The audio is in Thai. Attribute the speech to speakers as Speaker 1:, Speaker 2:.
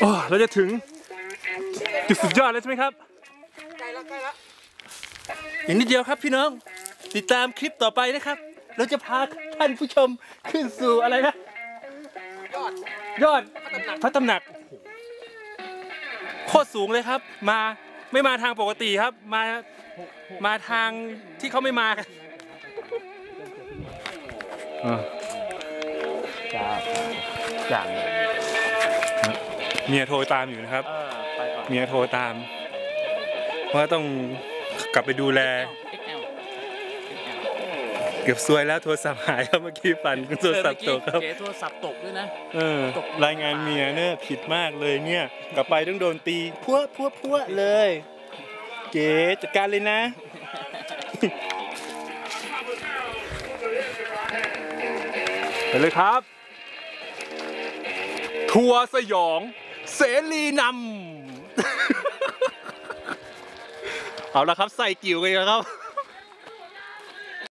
Speaker 1: โอ้เราจะถึงจุดสุดยอดแล้วใช่ไหมครับ
Speaker 2: ใกล้แล้วใกล้แล้ว
Speaker 1: อีกนิดเดียวครับพี่น้อง ติดตามคลิปต่อไปนะครับ เราจะพาท่านผู้ชมขึ้นสู่อะไรนะ
Speaker 2: ยอด
Speaker 1: ยอด
Speaker 2: พระตำหนัก
Speaker 1: พระตำหนักโคตรสูงเลยครับ มาไม่มาทางปกติครับ มามาทางที่เขาไม่มากันอ่า
Speaker 3: จ้าอย่าง
Speaker 1: เมียโทรตามอยู่นะครับ
Speaker 3: เออไปก่อน
Speaker 1: เมียโทรตามว่าต้องกลับไปดูแล
Speaker 3: XL
Speaker 1: เกือบซวยแล้วโทรศัพท์หายครับเมื่อกี้ปั่นโทรศัพท์ตกครับ
Speaker 3: เก๋โทรศัพท์ตกด้วยนะ
Speaker 1: เออรายงานเมียเนี่ยผิดมากเลยเนี่ย กลับไปต้องโดนตีพัวพัวพัวเลย เก๋จัดการเลยนะ ไปเลยครับ ทัวร์สยอง เสรีนำ เอาละครับ ใส่กิ่วกันครับ